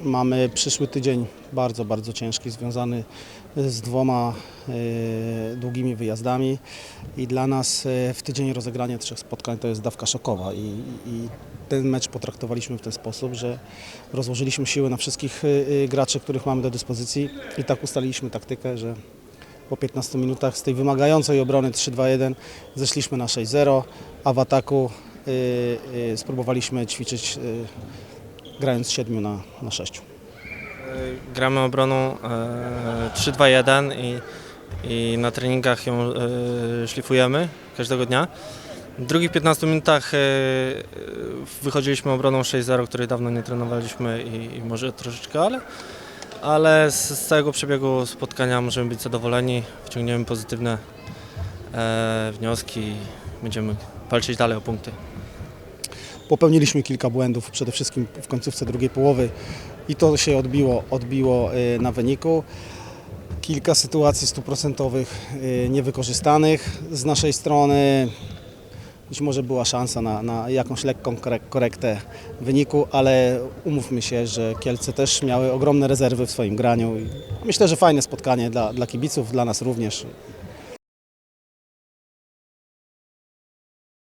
mamy przyszły tydzień bardzo, bardzo ciężki, związany z dwoma e, długimi wyjazdami. I dla nas e, w tydzień rozegrania trzech spotkań to jest dawka szokowa. I, i ten mecz potraktowaliśmy w ten sposób, że rozłożyliśmy siły na wszystkich e, graczy, których mamy do dyspozycji. I tak ustaliliśmy taktykę, że po 15 minutach z tej wymagającej obrony 3-2-1 zeszliśmy na 6-0, a w ataku spróbowaliśmy ćwiczyć grając 7 na, na 6. Gramy obroną e, 3-2-1 i, i na treningach ją e, szlifujemy każdego dnia. W drugich 15 minutach e, e, wychodziliśmy obroną 6-0, której dawno nie trenowaliśmy i, i może troszeczkę, ale, ale z, z całego przebiegu spotkania możemy być zadowoleni, wyciągniemy pozytywne e, wnioski i będziemy walczyć dalej o punkty. Popełniliśmy kilka błędów, przede wszystkim w końcówce drugiej połowy i to się odbiło, odbiło y, na wyniku. Kilka sytuacji stuprocentowych y, niewykorzystanych z naszej strony. Być może była szansa na, na jakąś lekką korek- korektę wyniku, ale umówmy się, że Kielce też miały ogromne rezerwy w swoim graniu. Myślę, że fajne spotkanie dla, dla kibiców, dla nas również.